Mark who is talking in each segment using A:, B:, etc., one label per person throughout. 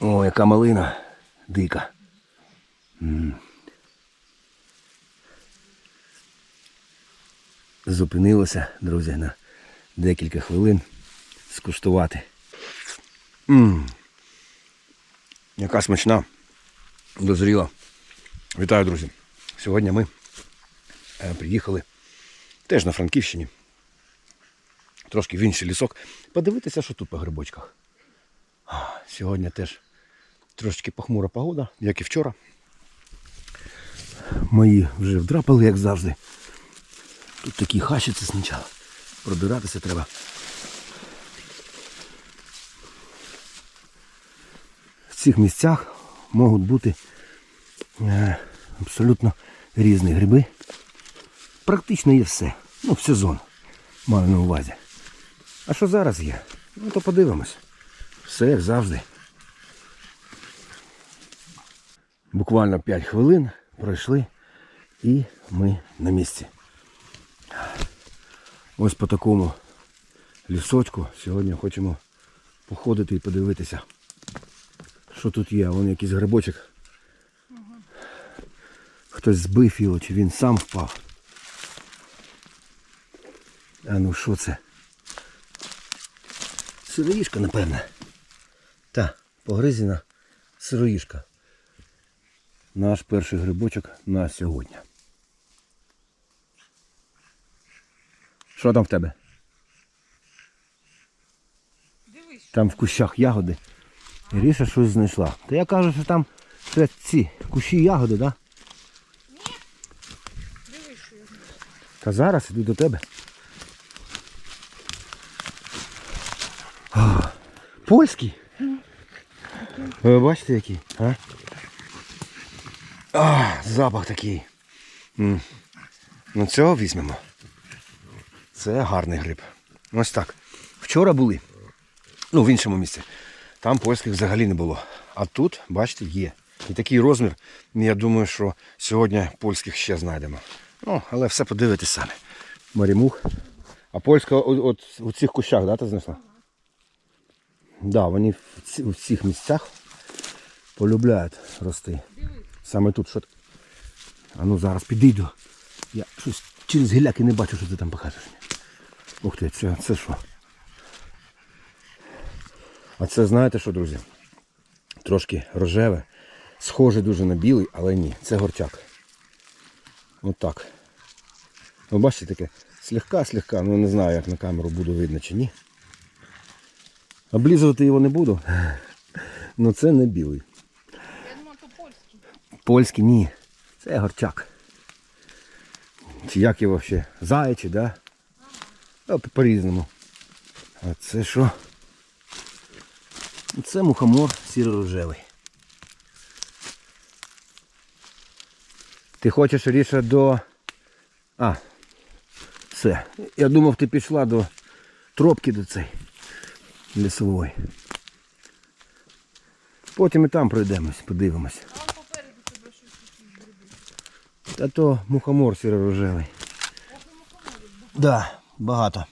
A: О, яка малина дика. Зупинилося, друзі, на декілька хвилин скуштувати. М. Яка смачна, дозріла. Вітаю, друзі. Сьогодні ми е, приїхали теж на Франківщині. Трошки в інший лісок. Подивитися, що тут по грибочках. Сьогодні теж трошечки похмура погода, як і вчора. Мої вже вдрапали, як завжди. Тут такі хащиці спочатку. Пробиратися треба. В цих місцях можуть бути е, абсолютно різні гриби. Практично є все. Ну, в сезон маю на увазі. А що зараз є? Ну то подивимось. Все як завжди. Буквально 5 хвилин пройшли і ми на місці. Ось по такому лісочку сьогодні хочемо походити і подивитися, що тут є. Вон якийсь грибочок. Хтось збив його, чи він сам впав. А ну що це? Сироїшка, напевне. Та, погризена сироїшка. Наш перший грибочок на сьогодні. Що там в тебе?
B: Дивись,
A: Там в кущах ягоди. Ріша щось знайшла. Та я кажу, що там це ці кущі ягоди, так? Да?
B: дивись, що я.
A: Та зараз іду до тебе. Польський. Ви бачите який? А? А, запах такий. Ну цього візьмемо. Це гарний гриб. Ось так. Вчора були. Ну, в іншому місці. Там польських взагалі не було. А тут, бачите, є. І такий розмір. Я думаю, що сьогодні польських ще знайдемо. Ну, але все подивитись самі. Марімух. А польська о- от у цих кущах, да, ти знайшла? Так, да, вони в, ці, в цих місцях полюбляють рости. Саме тут що. А ну зараз підійду. Я щось через гіляки не бачу, що ти там покажеш. Ух ти, це, це що? А це знаєте що, друзі? Трошки рожеве. Схоже дуже на білий, але ні, це горчак. Отак. Ви бачите таке? Слегка-слегка, ну не знаю, як на камеру буде видно чи ні. Облізувати його не буду. Ну це не білий.
B: Польський.
A: Ні. Це горчак. Чи як його ще? Заячий, да? По- по-різному. А це що? Це мухомор сіро-рожевий. Ти хочеш ріше до. А. Все. Я думав, ти пішла до тропки до цей лісової. Потім і там пройдемось, подивимось.
B: А он попереду тебе щось якісь
A: Та то мухомор сіро-рожевий. Да, багато.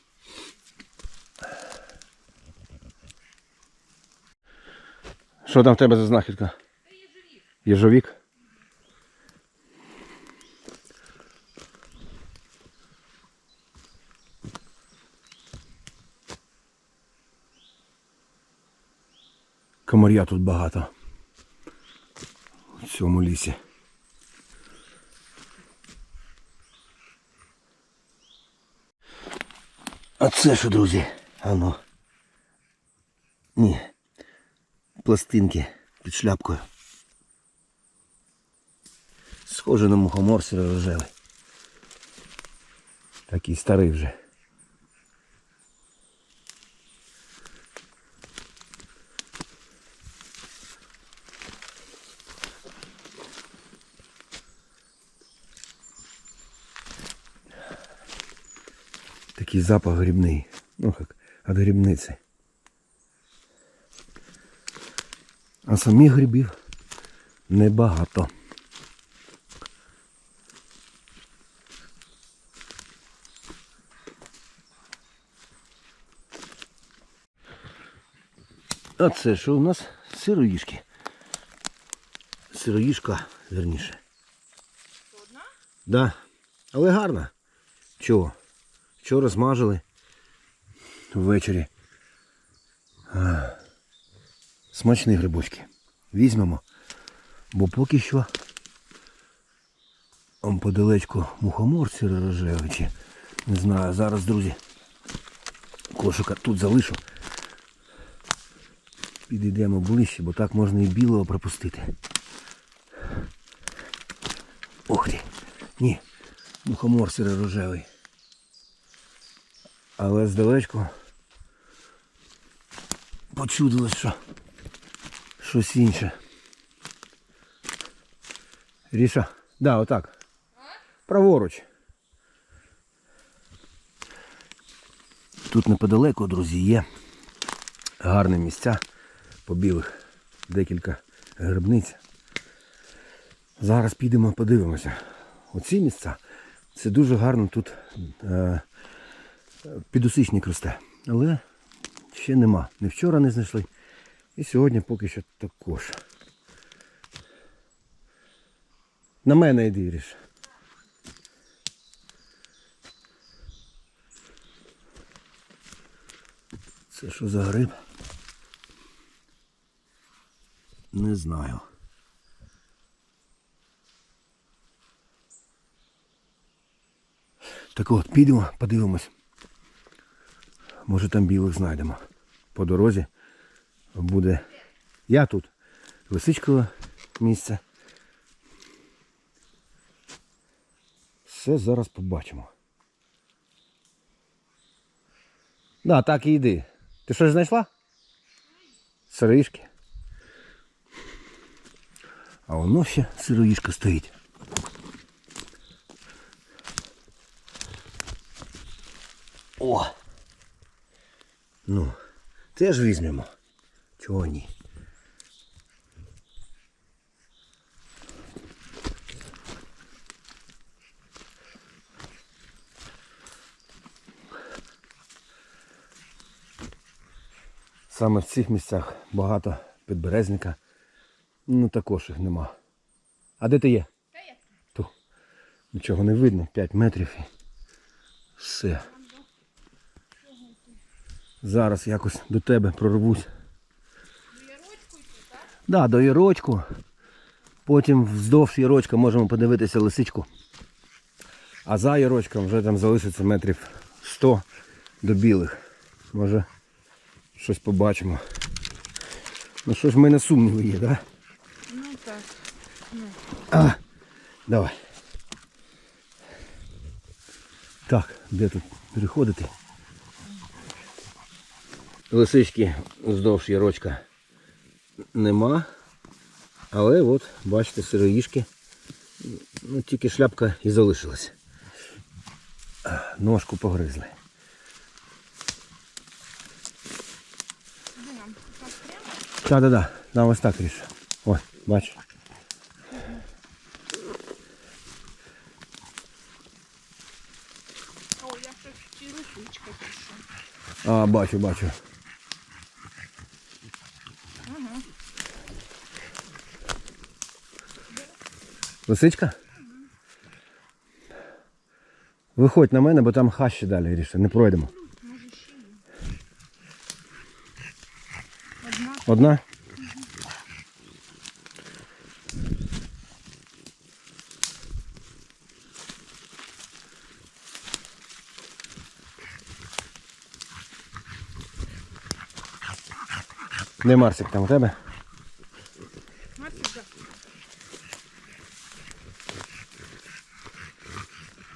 A: Що там в тебе за знахідка?
B: Це єжевік.
A: Єжовік? Комаря тут багато. У цьому лісі. А це що, друзі? Ано. Ні. Пластинки під шляпкою. Схоже на мухомор сіро-рожевий. Такий старий вже. Такий запах грибний. Ну як, від грибниці. А самих грибів небагато. А це що у нас? Сироїшки. Сироїшка, верніше.
B: Одна?
A: Да. Але гарна. Чого? Вчора смажили ввечері. А, смачні грибочки. Візьмемо. Бо поки що подалечку мухомор сиро-рожевий не знаю. Зараз, друзі, кошика тут залишу. Підійдемо ближче, бо так можна і білого пропустити. Ух ти. Ні, мухомор сиро-рожевий. Але здалечку почудилось, що щось інше. Ріша. Да, отак. Праворуч. Тут неподалеку, друзі, є гарні місця по білих. Декілька грибниць. Зараз підемо подивимося. Оці місця це дуже гарно тут е, підусичник росте. Але ще нема. Не вчора не знайшли. І сьогодні поки що також. На мене йди, Ріш. Це що за гриб? Не знаю. Так от, підемо, подивимось. Може там білих знайдемо. По дорозі буде. Я тут. Лисичкове місце. Все зараз побачимо. Да, так і йди. Ти щось знайшла? Сироїшки. А воно ще сироїшка стоїть. О! Ну, теж візьмемо. Чого ні? Саме в цих місцях багато підберезника. Ну також їх нема. А де ти є?
B: Та я.
A: Ту. Нічого не видно, 5 метрів і все. Зараз якось до тебе прорвусь.
B: Ну, я ручку йти, так?
A: Да, до Ірочку. Потім вздовж Ірочка можемо подивитися лисичку. А за Ірочком вже там залишиться метрів 100 до білих. Може щось побачимо. Ну що ж в мене сумніви є, так? Да?
B: Ну так.
A: А, давай. Так, де тут переходити? Лисички вздовж ярочка нема. Але от, бачите, сироїшки. Ну, тільки шляпка і залишилась. Ножку погризли.
B: Де нам? Так прямо?
A: Так, так, так. Нам ось так ріш. Ой, бач.
B: О, я ще ручка пишу.
A: А, бачу, бачу. Лисичка? Виходь на мене, бо там хащі далі ріше, не пройдемо.
B: Одна?
A: Не Марсик там у тебе?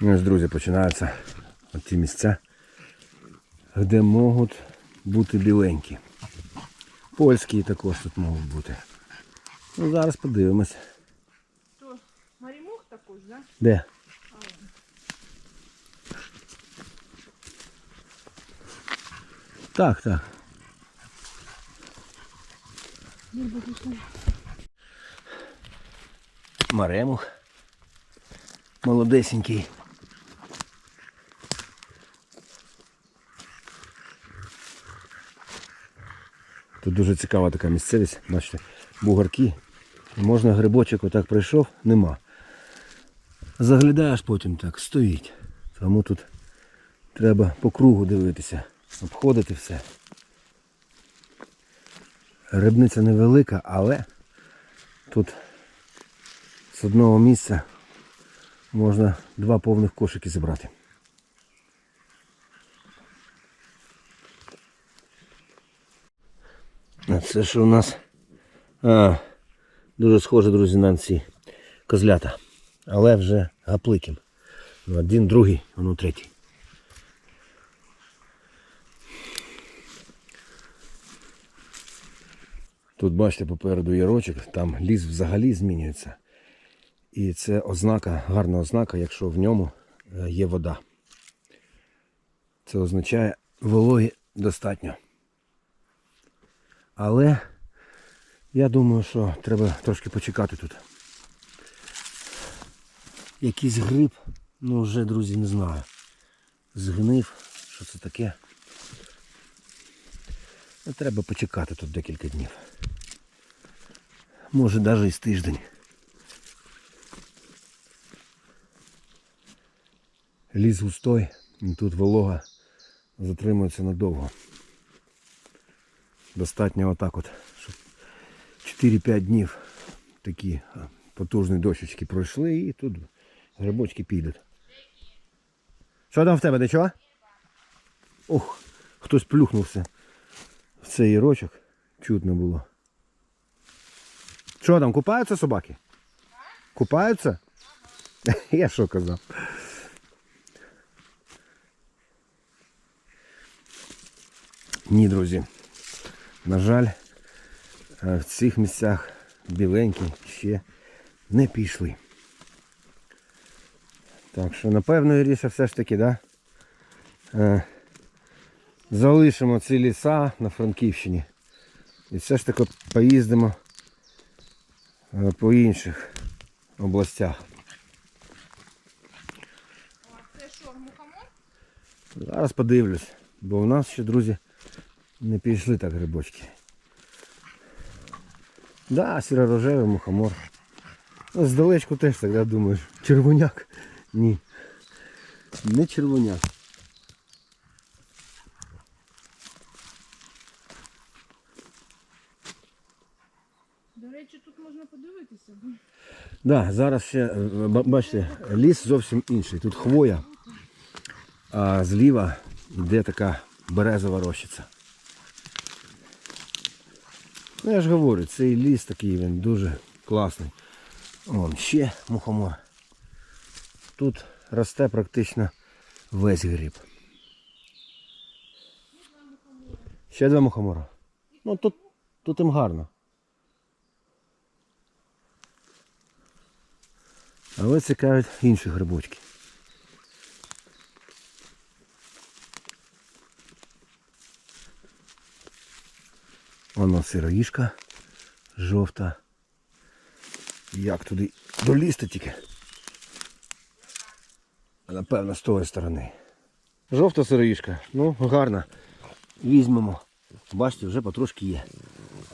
A: Ну, ось, друзі, починаються ті місця, де можуть бути біленькі. Польські також тут можуть бути. Ну, зараз подивимось.
B: То Марімух також, да?
A: Де? Так, так. Маремух. Молодесенький. Тут дуже цікава така місцевість. Бачите, бугарки. Можна грибочок отак прийшов, нема. Заглядаєш потім так, стоїть. Тому тут треба по кругу дивитися, обходити все. Рибниця невелика, але тут з одного місця можна два повних кошики зібрати. Це що у нас? А, дуже схоже, друзі, на ці козлята. Але вже гапликим. Один, другий, ну третій. Тут бачите попереду ярочок, там ліс взагалі змінюється. І це ознака, гарна ознака, якщо в ньому е, є вода. Це означає вологи достатньо. Але я думаю, що треба трошки почекати тут. Якийсь гриб, ну вже, друзі, не знаю. Згнив, що це таке. Ну, Треба почекати тут декілька днів. Може навіть і з тиждень. Ліс густой, тут волога затримується надовго. Достатньо отак от, щоб 4-5 днів такі потужні дощечки пройшли і тут грибочки підуть. Що там в тебе, де чого? Ох, хтось плюхнувся в цей ярочок. Чутно було. Що там, купаються собаки? Купаються? Я що казав? Ні, друзі. На жаль, е, в цих місцях біленькі ще не пішли. Так що, напевно, Іріша, все ж таки, да? Е, залишимо ці ліса на Франківщині. І все ж таки поїздимо е, по інших областях.
B: А це що, мухомор?
A: Зараз подивлюсь, бо у нас ще, друзі, не пішли так грибочки. Да, сіро-рожевий мухомор. Ну, здалечку теж так, думаєш, червоняк. Ні. Не червоняк.
B: До речі, тут можна подивитися.
A: Да, зараз ще, е, бачите, ліс зовсім інший. Тут хвоя, а зліва йде така березова рощиця. Ну я ж говорю, цей ліс такий він дуже класний. Вон ще мухомор. Тут росте практично весь гриб. Ще два мухомора. Ну тут, тут їм гарно. Але цікавить інші грибочки. Воно сироїшка жовта. Як туди долізти тільки? Напевно, з тої сторони. Жовта сироїшка. Ну, гарна. Візьмемо. Бачите, вже потрошки є.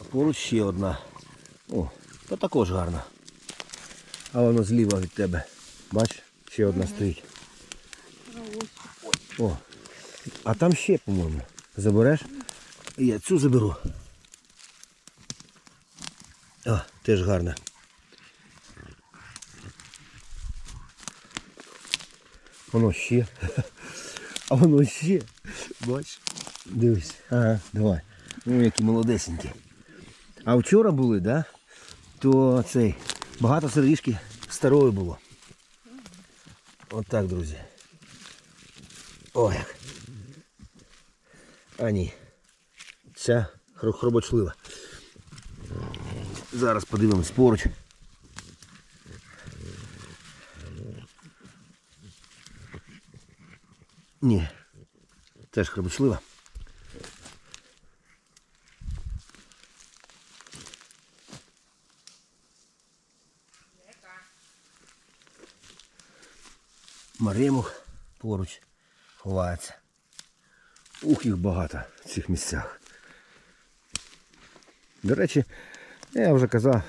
A: А поруч ще одна. О, то також гарна. А воно зліва від тебе. Бач, ще одна стоїть. О, а там ще, по-моєму. Забереш? Я цю заберу. О, теж гарна. Воно ще. А воно ще. Бач. Дивись. Ага, давай. Ну, які молодесенькі. А вчора були, да? То цей. Багато сиріжки старої було. От так, друзі. О, як. А ні. Ця хро- хробочлива. Зараз подивимось поруч. Ні. Теж хробочлива. Маремух поруч ховається. Ух, їх багато в цих місцях. До речі, я вже казав,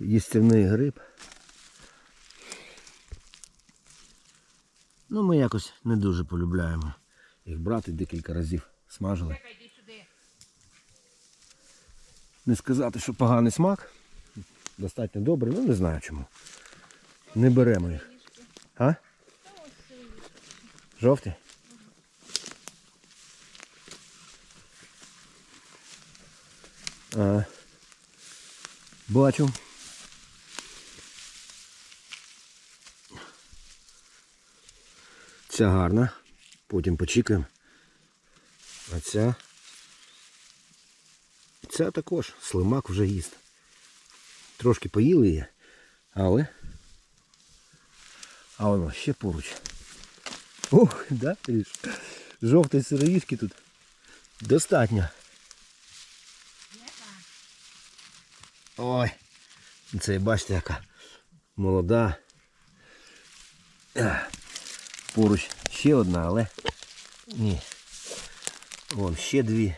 A: їстівний гриб. Ну, ми якось не дуже полюбляємо їх брати декілька разів смажили. Не сказати, що поганий смак. Достатньо добрий, ну не знаю чому. Не беремо їх. А? Жовті? А. Бачу. Ця гарна. Потім почекаємо. А ця. Ця також слимак вже їсть. Трошки поїли її, але. А воно ще поруч. Ох, да? Жовтої сироїшки тут достатньо. Ой, це бачите, яка молода. Поруч ще одна, але ні. Вон ще дві.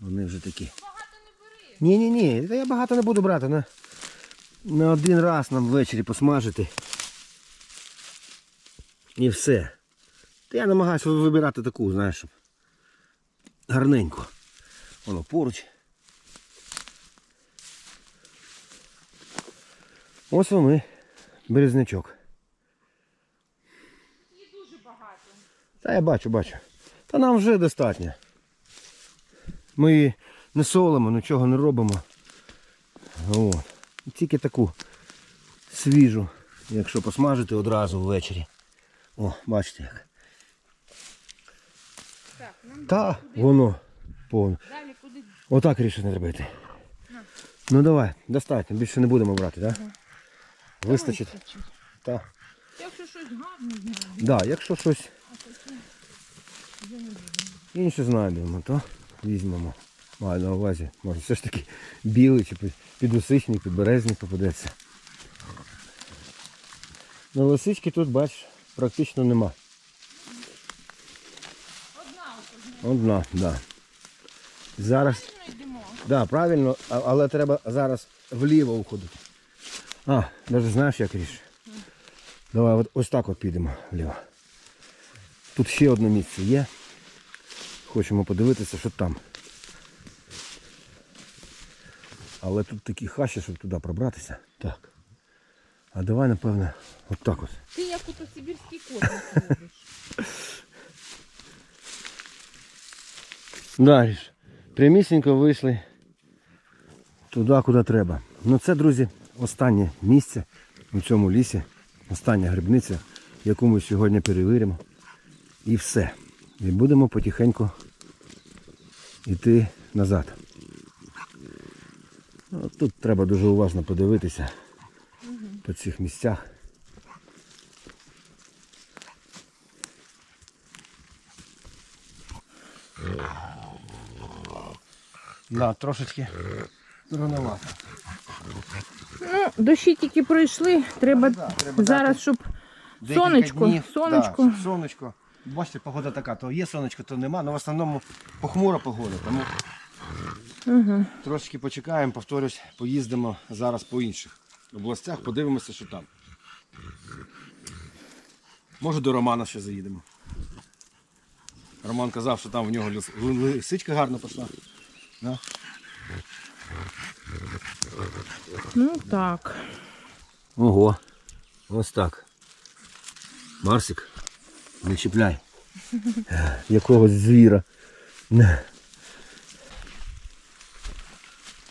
A: Вони вже такі. Багато не бери. Ні, ні, ні, я багато не буду брати. На, на один раз нам ввечері посмажити. І все. Та я намагаюся вибирати таку, знаєш, щоб гарненько. Воно поруч. Ось вони, березнячок.
B: І дуже багато.
A: Та я бачу, бачу. Та нам вже достатньо. Ми не солимо, нічого не робимо. От. Тільки таку свіжу, якщо посмажити одразу ввечері. О, бачите як.
B: Так, нам
A: Та воно повно.
B: далі куди?
A: Отак рішення треба йти. Ну давай, достатньо, більше не будемо брати, так? Да? Вистачить.
B: Вистачить.
A: Так.
B: Якщо щось гарне знайдемо,
A: Да, якщо щось інше знайдемо, то візьмемо. Маю на увазі, може все ж таки білий чи під- підусичник, підберезник попадеться. Ну лисички тут, бачиш, практично нема.
B: Одна
A: Одна, да. Зараз,
B: одна йдемо.
A: да, правильно, але треба зараз вліво уходити. А, навіть знаєш як ріш? Давай от, ось так от підемо вліво. Тут ще одне місце є. Хочемо подивитися, що там. Але тут такі хащі, щоб туди пробратися. Так. А давай, напевне, от так от.
B: Ти як ото сибірський кот робиш.
A: Даріш. Прямісінько вийшли туди, куди треба. Ну це, друзі, останнє місце у цьому лісі. Остання грибниця, яку ми сьогодні перевіримо. І все. І будемо потихеньку йти назад. Ну, Тут треба дуже уважно подивитися по цих місцях. Да, трошечки рановато.
B: Ну, дощі тільки пройшли, треба,
A: треба
B: зараз, щоб сонечко, сонечко.
A: Да, сонечко. Бачите, погода така, то є сонечко, то нема, але в основному похмура погода, тому
B: Угу.
A: трошечки почекаємо, повторюсь, поїздимо зараз по інших областях, подивимося, що там. Може до Романа ще заїдемо. Роман казав, що там в нього лисичка гарно пішла. Да?
B: Ну так.
A: Ого, ось так. Марсик, не чіпляй. Якогось звіра.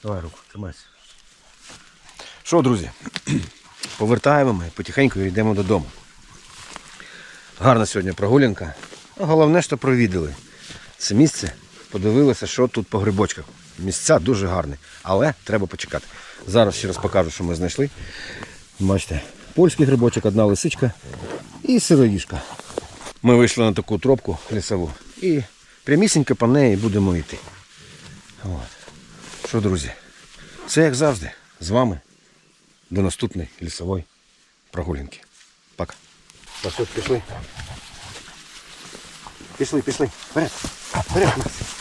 A: Давай руку, тримайся. Що, друзі? Повертаємо ми, потихеньку йдемо додому. Гарна сьогодні прогулянка. Головне, що провідали це місце, подивилися, що тут по грибочках. Місця дуже гарні, але треба почекати. Зараз ще раз покажу, що ми знайшли. Бачите, польський грибочок, одна лисичка і сироїшка. Ми вийшли на таку тропку лісову і прямісінько по неї будемо йти. От. Що, друзі, це як завжди, з вами до наступної лісової прогулянки. Пока. Пішли. Пішли, пішли. Вперед. Вперед, Максим.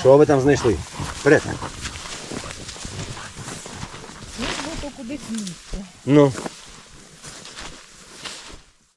A: Що ви там знайшли? Вперед.
B: Ну, кудись місце.
A: Ну,